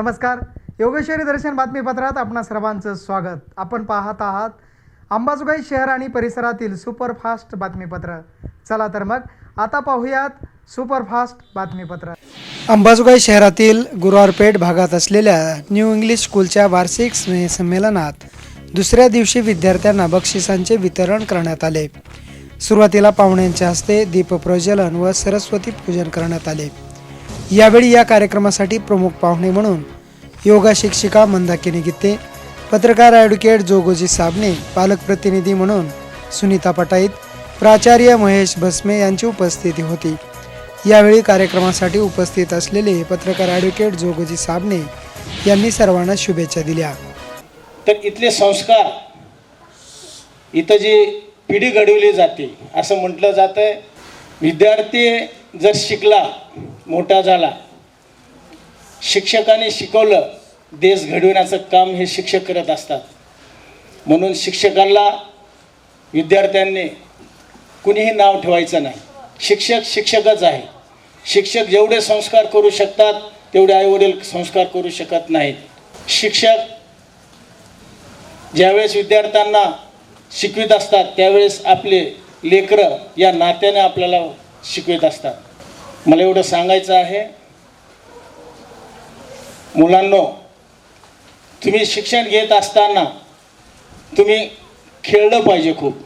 नमस्कार. योगेश्वरी दर्शन बातमीपत्रात आपणा सर्वांचं स्वागत. आपण पाहत आहात अंबाजोगाई शहर आणि परिसरातील सुपरफास्ट बातमीपत्र. चला तर मग आता पाहूयात सुपरफास्ट बातमीपत्र. अंबाजोगाई शहरातील गुरुवारपेठ भागात असलेल्या न्यू इंग्लिश स्कूलच्या वार्षिक स्नेह संमेलनात दुसऱ्या दिवशी विद्यार्थ्यांना बक्षिसांचे वितरण करण्यात आले. सुरुवातीला पाहुण्यांच्या हस्ते दीपप्रज्वलन व सरस्वती पूजन करण्यात आले. यावेळी या कार्यक्रमासाठी प्रमुख पाहुणे म्हणून योगा शिक्षिका मंदाकिनी गीते पत्रकार ॲडव्होकेट जोगोजी साबणे पालक प्रतिनिधी म्हणून सुनीता पटाईत प्राचार्य महेश भस्मे यांची उपस्थिती होती. यावेळी कार्यक्रमासाठी उपस्थित असलेले पत्रकार ॲडव्होकेट जोगोजी साबणे यांनी सर्वांना शुभेच्छा दिल्या. तर इथले संस्कार इथं जी पिढी घडवली जाते असं म्हटलं जातं विद्यार्थी जर शिकला मोठा झाला. शिक्षकाने शिकवलं देश घडविण्याचं काम हे शिक्षक करत असतात. म्हणून शिक्षकांना विद्यार्थ्यांनी कुणीही नाव ठेवायचं नाही. शिक्षक शिक्षकच आहे. शिक्षक जेवढे संस्कार करू शकतात तेवढे आईवडील संस्कार करू शकत नाहीत. शिक्षक ज्यावेळेस विद्यार्थ्यांना शिकवित असतात त्यावेळेस आपले लेकरं या नात्याने आपल्याला शिकवित असतात. मला एवढं सांगायचं आहे. मुलांनो तुम्ही शिक्षण घेत असताना तुम्ही खेळलं पाहिजे खूप.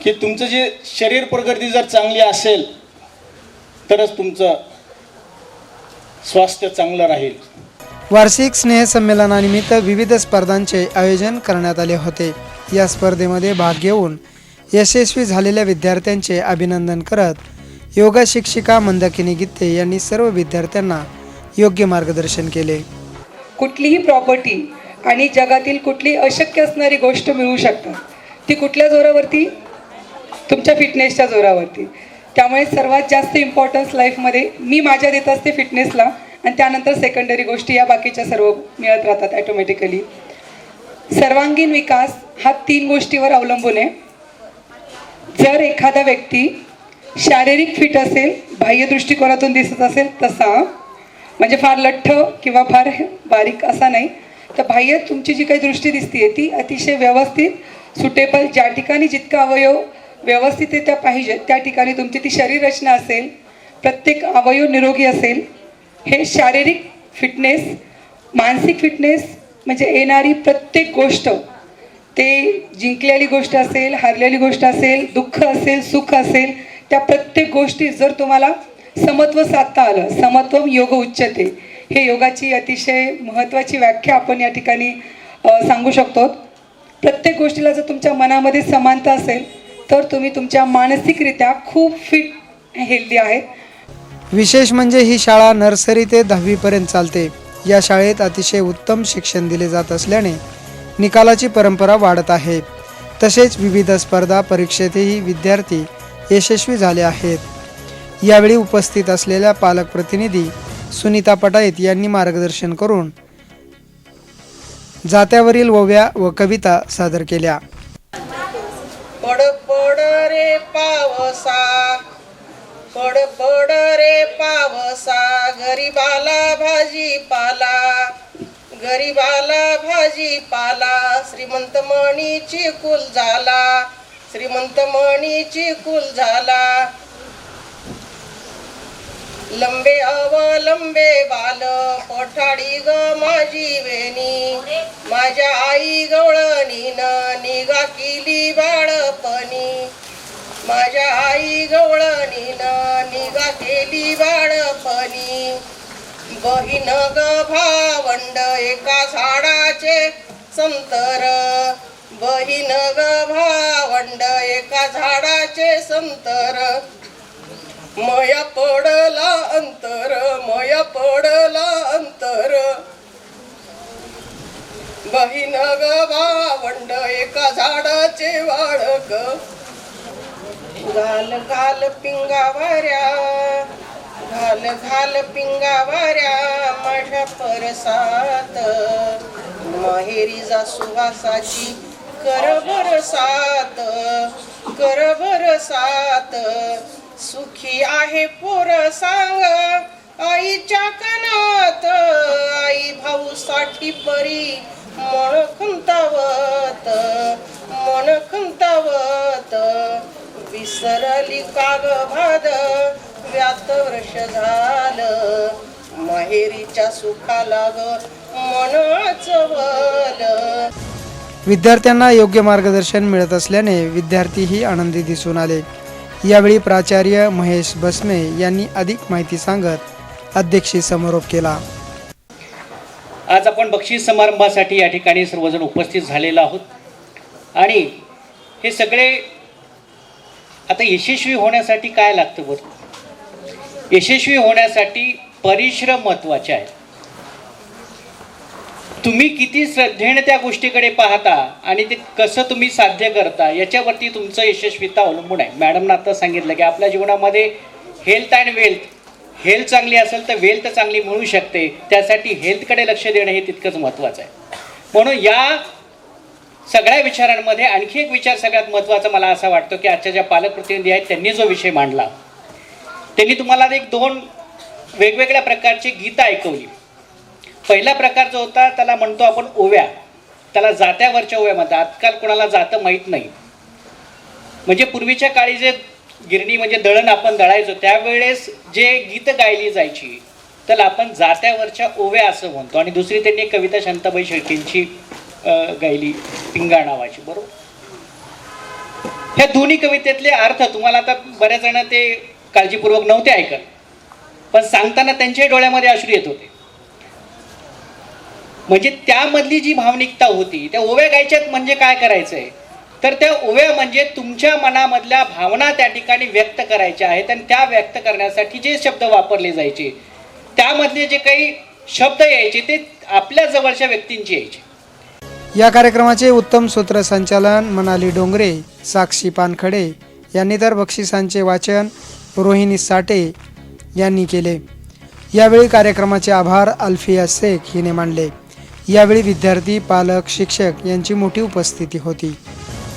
की तुमचं जे शरीर प्रगती जर चांगली असेल तरच तुमचं स्वास्थ्य चांगलं राहील. वार्षिक स्नेहसंमेलनानिमित्त विविध स्पर्धांचे आयोजन करण्यात आले होते. या स्पर्धेमध्ये भाग घेऊन यशस्वी झालेल्या विद्यार्थ्यांचे अभिनंदन करत योगा शिक्षिका मंदाकिनी गित्ते यांनी सर्व विद्यार्थ्यांना योग्य मार्गदर्शन केले. कुठलीही प्रॉपर्टी आणि जगातील कुठली अशक्य असणारी गोष्ट मिळू शकतात. ती कुठल्या जोरावरती? तुमच्या फिटनेसच्या जोरावरती. त्यामुळे सर्वात जास्त इम्पॉर्टन्स लाईफमध्ये मी माझ्या देत असते फिटनेसला आणि त्यानंतर सेकंडरी गोष्टी या बाकीच्या सर्व मिळत राहतात ॲटोमॅटिकली सर्वांगीण विकास हा तीन गोष्टीवर अवलंबून आहे. जर एखादा व्यक्ती शारीरिक फिट असेल बाह्य दृष्टिकोनातून दिसत असेल तसा. म्हणजे फार लठ्ठ किंवा फार बारीक असा नाही. तर बाह्य तुमची जी काही दृष्टी दिसते ती अतिशय व्यवस्थित सुटेबल ज्या ठिकाणी जितका अवयव व्यवस्थितरित्या पाहिजे त्या ठिकाणी तुमची ती शरीर रचना असेल प्रत्येक अवयव निरोगी असेल हे शारीरिक फिटनेस मानसिक फिटनेस म्हणजे येणारी प्रत्येक गोष्ट ते जिंकलेली गोष्ट असेल हारलेली गोष्ट असेल दुःख असेल सुख असेल त्या प्रत्येक गोष्टी जर तुम्हाला समत्व साधता आलं समत्व योग उच्चते हे योगाची अतिशय महत्त्वाची व्याख्या आपण या ठिकाणी सांगू शकतो. प्रत्येक गोष्टीला जर तुमच्या मनामध्ये समानता असेल तर तुम्ही तुमच्या मानसिकरित्या खूप फिट हेल्दी आहेत. विशेष म्हणजे ही शाळा नर्सरी ते दहावीपर्यंत चालते. या शाळेत अतिशय उत्तम शिक्षण दिले जात असल्याने निकालाची परंपरा वाढत आहे. तसेच विविध स्पर्धा परीक्षेतही विद्यार्थी यशस्वी झाले आहेत. यावेळी उपस्थित असलेल्या पालक प्रतिनिधी सुनीता पटाईत यांनी मार्गदर्शन करून जात्यावरील ओव्या व कविता सादर केल्या. पड पड रे पावसा. पड पड रे पावसा. गरीबाला भाजीपाला. गरीबाला भाजीपाला. श्रीमंत मणीची कुल झाला श्रीमंत मणीची कुल झाला. लंबे अवलंबे बाल पठाडी ग माझी वेणी. माझ्या आई गवळणीन निगा केली बाळपणी. माझ्या आई गवळणीन निगा केली बाळपणी. बहीण ग भावंड एका झाडाचे संतर. बहीण ग भावंड एका झाडाचे संतर. मया पडला अंतर मया पडला अंतर. बहीण ग भावंड एका झाडाचे वाळक. घाल घाल पिंगावऱ्या घाल घाल पिंगावऱ्या माझ्या परसात. माहेरी जा सुवासाची कर बरसात कर बरसात सुखी आहे पोर सांग आईच्या कानात. आई भाऊ साठी परी मन खंतावत मन खंतावत. विसरली काग भाद व्यात वर्ष झालं. माहेरीच्या सुखाला ग मन चवलं विद्यार्थ्यांना योग्य मार्गदर्शन मिळत असल्याने विद्यार्थीही आनंदी दिसून आले. यावेळी प्राचार्य महेश बसमे यांनी अधिक माहिती सांगत अध्यक्षी समारोप केला. आज आपण बक्षीस समारंभासाठी या ठिकाणी सर्वजण उपस्थित झालेलो आहोत. आणि हे सगळे आता यशस्वी होण्यासाठी काय लागतं बरं? यशस्वी होण्यासाठी परिश्रम महत्त्वाचे आहे तुम्ही किती श्रद्धेने त्या गोष्टीकडे पाहता आणि ते कसं तुम्ही साध्य करता याच्यावरती तुमचं यशस्वीता अवलंबून आहे. मॅडमनं आता सांगितलं की आपल्या जीवनामध्ये हेल्थ अँड वेल्थ हेल्थ चांगली असेल तर वेल्थ चांगली मिळू शकते. त्यासाठी हेल्थकडे लक्ष देणं हे तितकंच महत्त्वाचं आहे. म्हणून या सगळ्या विचारांमध्ये आणखी एक विचार सगळ्यात महत्त्वाचा मला असा वाटतो की आजच्या ज्या पालकप्रतिनिधी आहेत त्यांनी जो विषय मांडला. त्यांनी तुम्हाला एक दोन वेगवेगळ्या प्रकारची गीतं ऐकवली. पहिला प्रकार जो होता त्याला म्हणतो आपण ओव्या. त्याला जात्यावरच्या ओव्या म्हणतात आजकाल कोणाला जातं माहीत नाही. म्हणजे पूर्वीच्या काळी जे गिरणी म्हणजे दळण आपण दळायचो त्यावेळेस जे गीत गायली जायची त्याला आपण जात्यावरच्या ओव्या असं म्हणतो. आणि दुसरी त्यांनी एक कविता शांताबाई शेळकेंची गायली पिंगा नावाची. बरोबर? ह्या दोन्ही कवितेतले अर्थ तुम्हाला आता बऱ्याच जण ते काळजीपूर्वक नव्हते ऐकत. पण सांगताना त्यांच्याही डोळ्यामध्ये अश्रू येत होते. म्हणजे त्यामधली जी भावनिकता होती त्या ओव्या गायच्यात म्हणजे काय करायचं आहे तर त्या ओव्या म्हणजे तुमच्या मनामधल्या भावना त्या ठिकाणी व्यक्त करायच्या आहेत आणि त्या व्यक्त करण्यासाठी जे शब्द वापरले जायचे त्यामधले जे काही शब्द यायचे ते आपल्या जवळच्या व्यक्तींचे यायचे. या कार्यक्रमाचे उत्तम सूत्रसंचालन मनाली डोंगरे साक्षी पानखडे यांनी तर बक्षिसांचे वाचन रोहिणी साठे यांनी केले. यावेळी कार्यक्रमाचे आभार अल्फिया शेख हिने मांडले यावेळी विद्यार्थी पालक शिक्षक यांची मोठी उपस्थिती होती.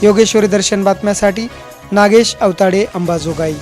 योगेश्वरी दर्शन बातम्यासाठी नागेश अवताडे अंबाजोगाई.